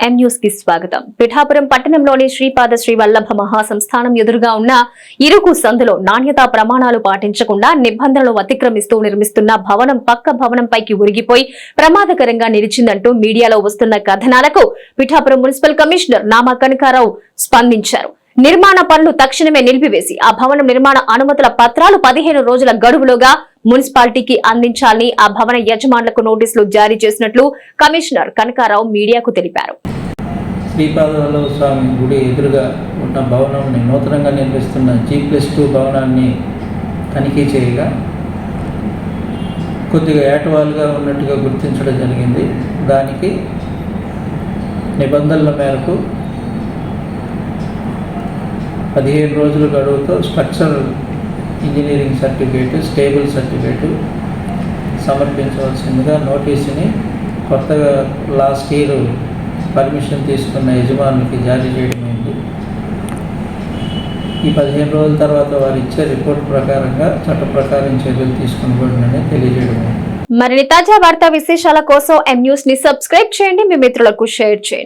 ఎం న్యూస్కి స్వాగతం. పిఠాపురం పట్టణంలోని శ్రీపాద శ్రీ వల్లభ మహాసంస్థానం ఎదురుగా ఉన్న ఇరుకు సందులో నాణ్యతా ప్రమాణాలు పాటించకుండా నిబంధనలు అతిక్రమిస్తూ నిర్మిస్తున్న భవనం పక్క భవనంపైకి ఉరిగిపోయి ప్రమాదకరంగా నిలిచిందంటూ మీడియాలో వస్తున్న కథనాలకు పిఠాపురం మున్సిపల్ కమిషనర్ నామా కనకారావు స్పందించారు. నిర్మాణ పనులు తక్షణమే నిలిపివేసి ఆ భవనం నిర్మాణ అనుమతుల పత్రాలు పదిహేను రోజుల గడువులోగా మున్సిపాలిటీకి అందించాలని ఆ భవన యజమానులకు నోటీసులు జారీ చేసినట్లు కమిషనర్ కనకారావు మీడియాకు తెలిపారు. శ్రీపాదవల్లభ స్వామి గుడి ఎదురుగా ఉన్న భవనంని నూతనంగా నిర్మిస్తున్న జీ ప్లస్ టూ భవనాన్ని తనిఖీ చేయగా కొద్దిగా ఏటవాలుగా ఉన్నట్టుగా గుర్తించడం జరిగింది. దానికి నిబంధనల మేరకు పదిహేను రోజుల గడువుతో structure engineering certificate stable certificate సమర్పించవలసిందిగా నోటీసుని కొత్తగా లాస్ట్ ఇయర్ పర్మిషన్ తీసుకున్న యజమానులకి జారీ చేయడమైంది ఈ పదిహేను రోజుల తర్వాత వారు ఇచ్చే రిపోర్ట్ ప్రకారంగా చట్ట ప్రకారం చర్యలు తీసుకునబడినని తెలియజేయడం మరిన్ని తాజా వార్తా విశేషాల కోసం ఎం న్యూస్ని సబ్స్క్రైబ్ చేయండి. మీ మిత్రులకు షేర్ చేయండి.